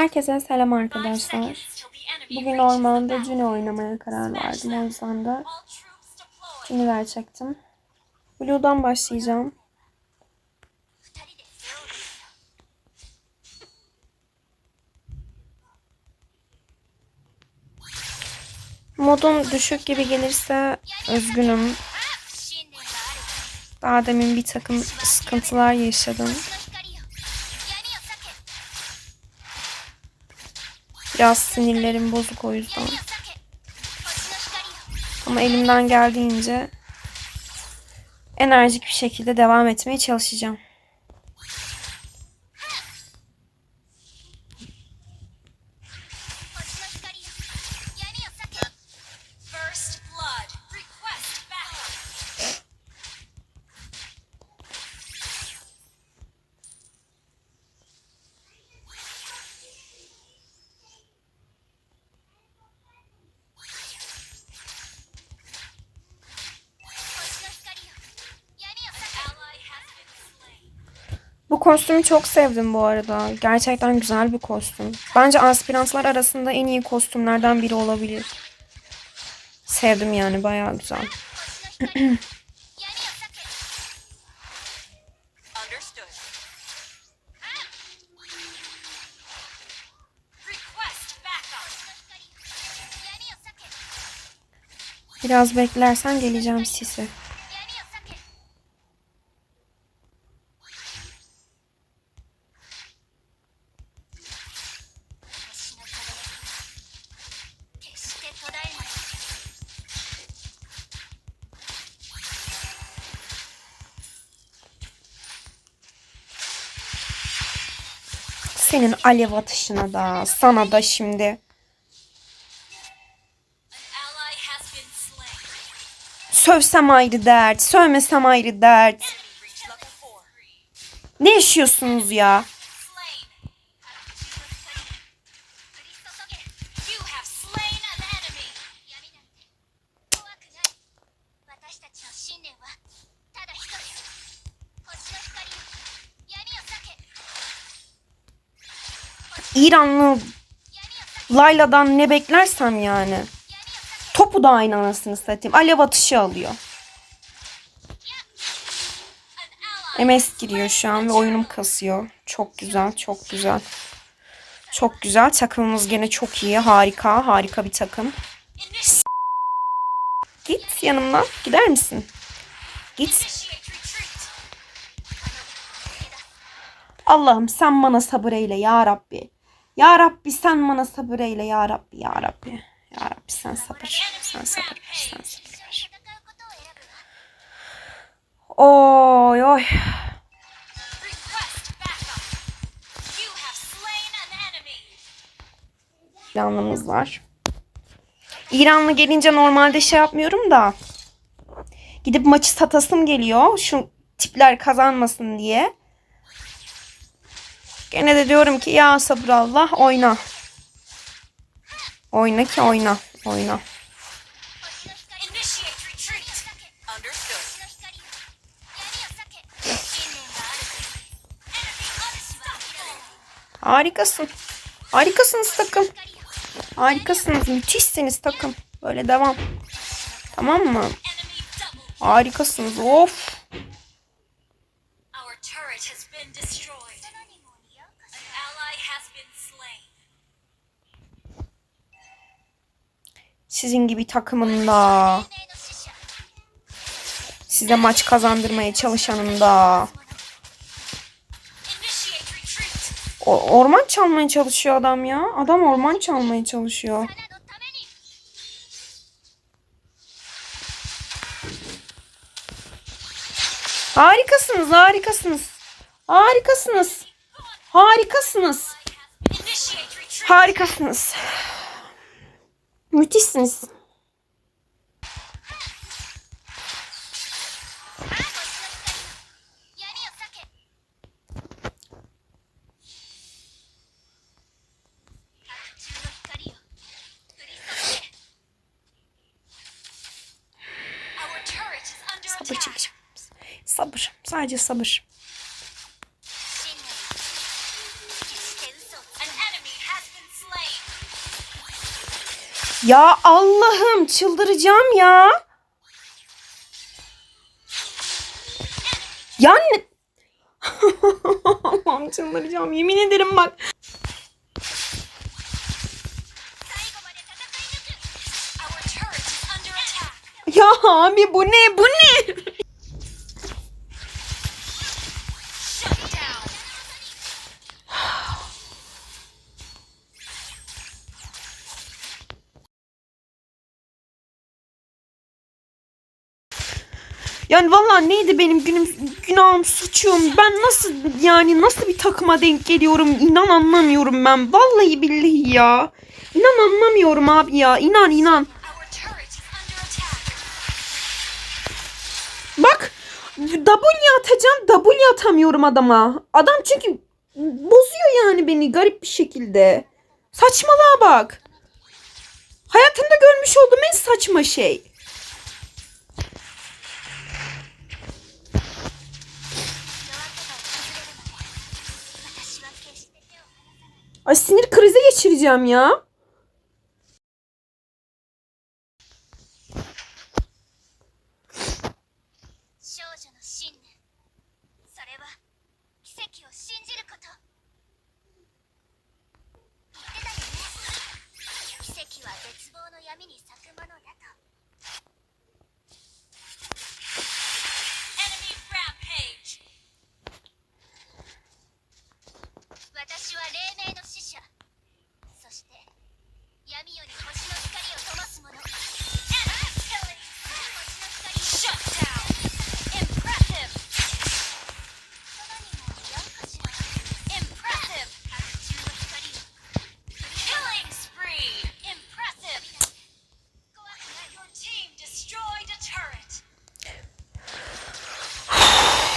Herkese selam arkadaşlar. Bugün ormanda Juno oynamaya karar verdim. O yüzden de Juno'lar çektim. Blue'dan başlayacağım. Modum düşük gibi gelirse üzgünüm. Daha demin bir takım sıkıntılar yaşadım. Biraz sinirlerim bozuk o yüzden. Ama elimden geldiğince enerjik bir şekilde devam etmeye çalışacağım. Bu kostümü çok sevdim bu arada. Gerçekten güzel bir kostüm. Bence aspirantlar arasında en iyi kostümlerden biri olabilir. Sevdim yani bayağı güzel. Biraz beklersen geleceğim Sisi. Senin alev atışına da sana da şimdi. Sövsem ayrı dert, sövmesem ayrı dert. Ne yaşıyorsunuz ya? İranlı Layla'dan ne beklersem yani. Topu da aynı anasını satayım. Alev atışı alıyor. MS giriyor şu an ve oyunum kasıyor. Çok güzel, çok güzel. Çok güzel. Takımımız gene çok iyi. Harika, harika bir takım. Git yanımdan. Gider misin? Git. Allah'ım sen bana sabır eyle ya Rabbi. Ya Rabbi sen bana sabır eyle ya Rabbi ya Rabbi. Ya Rabbi sen sabır. Sen sabır. Sen sabır ver. Oy oy. Planımız var. İranlı gelince normalde şey yapmıyorum da. Gidip maçı satasım geliyor. Şu tipler kazanmasın diye. Gene de diyorum ki ya sabırallah oyna. Oyna ki oyna. Oyna. Harikasın. Harikasınız takım. Harikasınız. Müthişsiniz takım. Böyle devam. Tamam mı? Harikasınız. Of. Sizin gibi takımında. Size maç kazandırmaya çalışanında. Orman çalmaya çalışıyor adam ya. Adam orman çalmaya çalışıyor. Harikasınız, harikasınız. Harikasınız. Harikasınız. Harikasınız. Müthişsiniz. Sabır çekeceğim. Sabır. Sadece sabır. Ya Allah'ım çıldıracağım ya. Ya ne? Allah'ım çıldıracağım yemin ederim bak. Ya abi bu ne bu ne? Yani vallahi neydi benim günüm günahım suçum. Ben nasıl yani nasıl bir takıma denk geliyorum inan anlamıyorum ben. Vallahi billahi ya. İnan anlamıyorum abi ya. İnan inan. Bak W atacağım W atamıyorum adama. Adam çünkü bozuyor yani beni garip bir şekilde. Saçmalığa bak. Hayatımda görmüş olduğum en saçma şey. Ay sinir krizi geçireceğim ya.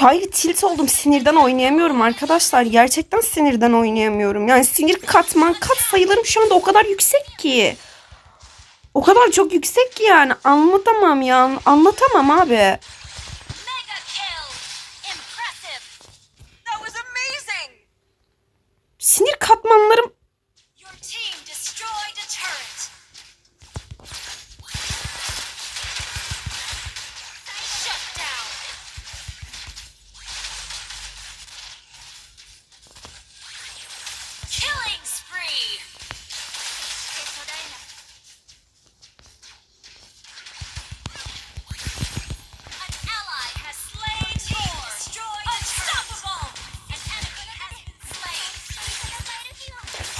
Hayır tilt oldum sinirden oynayamıyorum arkadaşlar. Gerçekten sinirden oynayamıyorum. Yani sinir katman kat sayılarım şu anda o kadar yüksek ki. O kadar çok yüksek ki yani anlatamam ya. Anlatamam abi.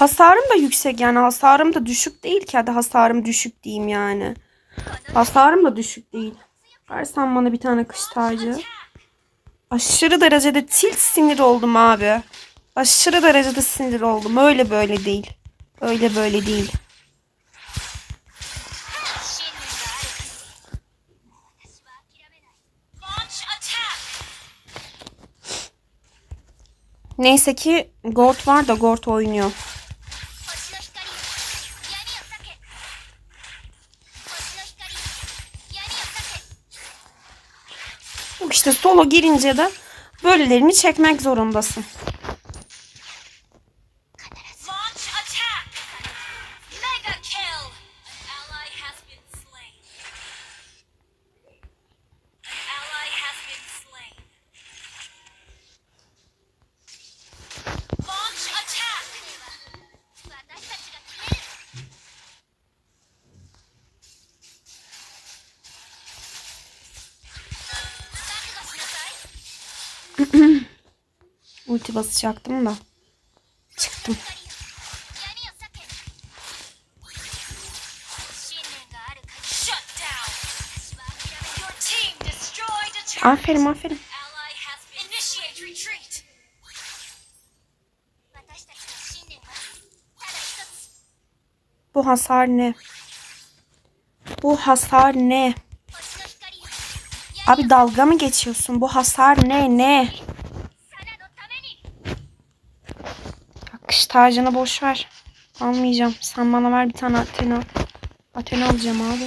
Hasarım da yüksek yani hasarım da düşük değil ki. Hadi hasarım düşük diyeyim yani. Hasarım da düşük değil. Versen bana bir tane kış tacı. Aşırı derecede tilt sinir oldum abi. Aşırı derecede sinir oldum. Öyle böyle değil. Öyle böyle değil. Neyse ki Gort var da Gort oynuyor. İşte solo girince de böylelerini çekmek zorundasın. ulti basacaktım da. Çıktım. Aferin aferin. Bu hasar ne? Bu hasar ne? Abi dalga mı geçiyorsun? Bu hasar ne ne? Tacını boş ver. Almayacağım. Sen bana ver bir tane Athena. Athena alacağım abi.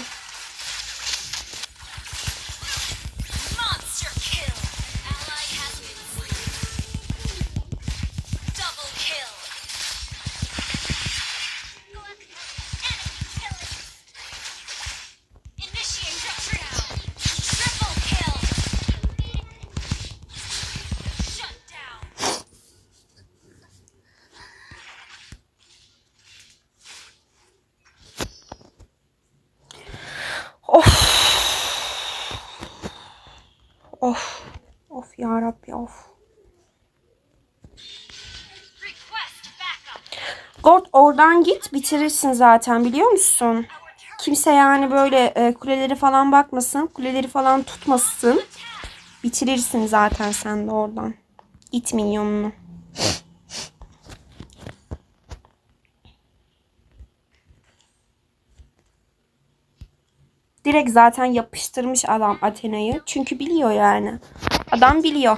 Ya of. Gord oradan git bitirirsin zaten biliyor musun? Kimse yani böyle e, kuleleri falan bakmasın. Kuleleri falan tutmasın. Bitirirsin zaten sen de oradan. Git minyonunu. Direkt zaten yapıştırmış adam Athena'yı. Çünkü biliyor yani. Adam biliyor.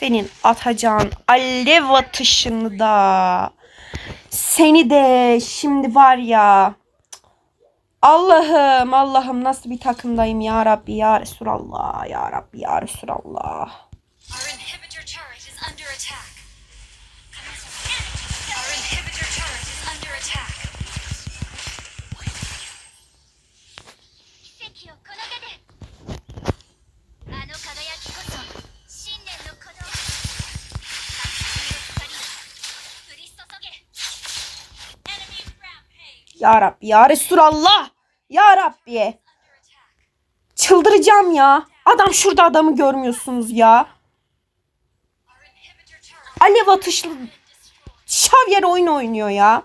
Senin atacağın alev atışını da. Seni de. Şimdi var ya. Allah'ım Allah'ım nasıl bir takımdayım ya Rabbi ya Resulallah ya Rabbi ya Resulallah. Ya Rabbi ya Resulallah ya Rabbi. Çıldıracağım ya. Adam şurada adamı görmüyorsunuz ya. Alev atışlı şavyer oyun oynuyor ya.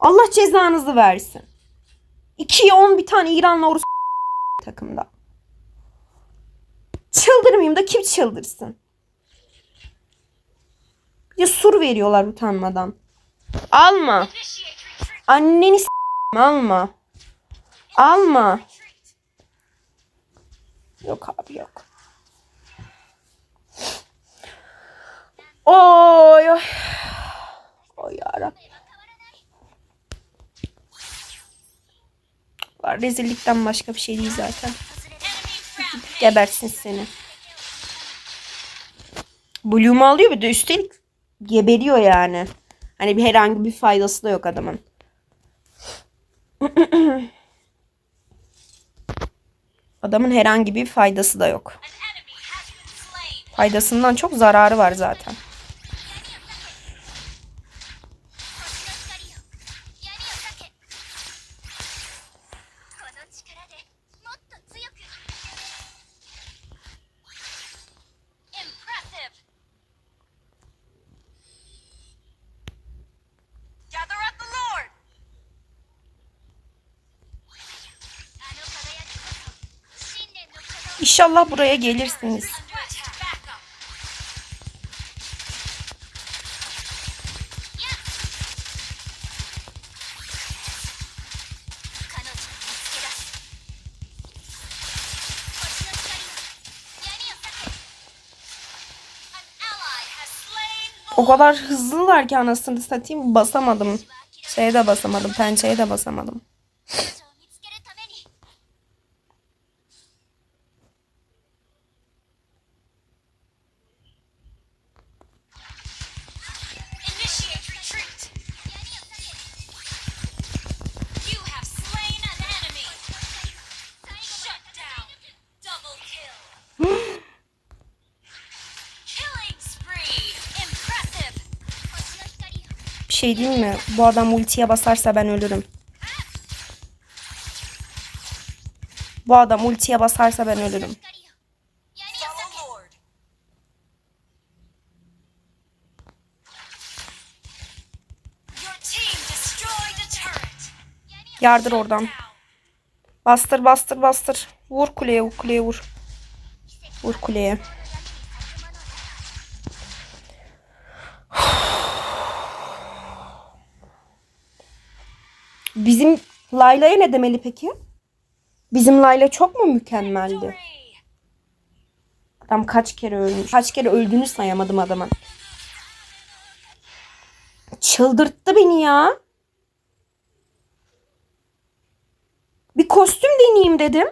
Allah cezanızı versin. 2'ye 10 bir tane İranlı orası takımda. Çıldırmayayım da kim çıldırsın? Bir de sur veriyorlar utanmadan. Alma. Anneni s- alma. Alma. Yok abi yok. Oy oy. Oy yarabbim. Var rezillikten başka bir şey değil zaten. Gebersin seni. Bloom'u alıyor bir de üstelik geberiyor yani. Hani bir herhangi bir faydası da yok adamın. Adamın herhangi bir faydası da yok. Faydasından çok zararı var zaten. Ally has slain O kadar hızlılar ki anasını satayım basamadım. Şeye de basamadım. Pençeye de basamadım. Bir şey değil mi? Bu adam ultiye basarsa ben ölürüm. Bu adam ultiye basarsa ben ölürüm. Yardır oradan. Bastır bastır bastır. Vur kuleye vur kuleye vur. Vur kuleye. Bizim Layla'ya ne demeli peki? Bizim Layla çok mu mükemmeldi? Adam kaç kere ölmüş. Kaç kere öldüğünü sayamadım adamın. Çıldırttı beni ya. Bir kostüm deneyeyim dedim.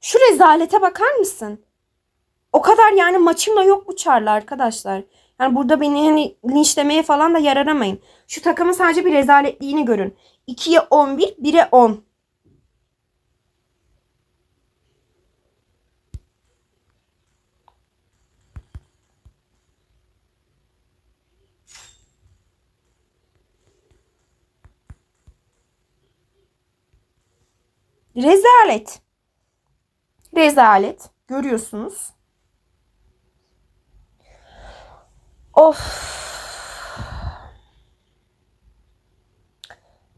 Şu rezalete bakar mısın? O kadar yani maçımla yok bu çarlı arkadaşlar. Yani burada beni hani linçlemeye falan da yer aramayın. Şu takımın sadece bir rezaletliğini görün. 2'ye 11, 1'e 10. Rezalet. Rezalet. Görüyorsunuz. Of.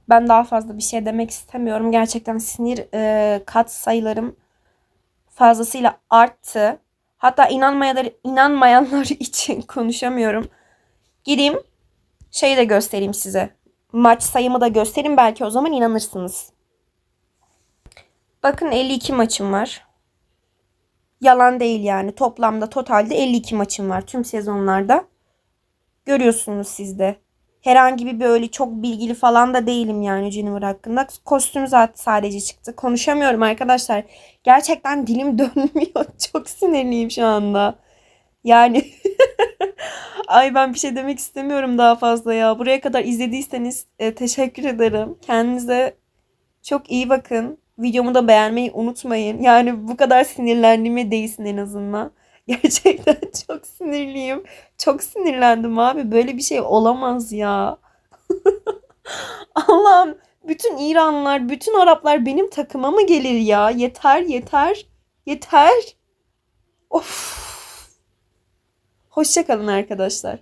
Ben daha fazla bir şey demek istemiyorum. Gerçekten sinir e, kat sayılarım fazlasıyla arttı. Hatta inanmayanlar, inanmayanlar için konuşamıyorum. Gideyim şeyi de göstereyim size. Maç sayımı da göstereyim belki o zaman inanırsınız. Bakın 52 maçım var. Yalan değil yani. Toplamda totalde 52 maçım var tüm sezonlarda. Görüyorsunuz siz de. Herhangi bir böyle çok bilgili falan da değilim yani Jennifer hakkında. Kostüm zaten sadece çıktı. Konuşamıyorum arkadaşlar. Gerçekten dilim dönmüyor. Çok sinirliyim şu anda. Yani ay ben bir şey demek istemiyorum daha fazla ya. Buraya kadar izlediyseniz e, teşekkür ederim. Kendinize çok iyi bakın. Videomu da beğenmeyi unutmayın. Yani bu kadar sinirlendiğime değilsin en azından. Gerçekten çok sinirliyim. Çok sinirlendim abi. Böyle bir şey olamaz ya. Allah'ım bütün İranlılar, bütün Araplar benim takıma mı gelir ya? Yeter, yeter. Yeter. Of. Hoşça kalın arkadaşlar.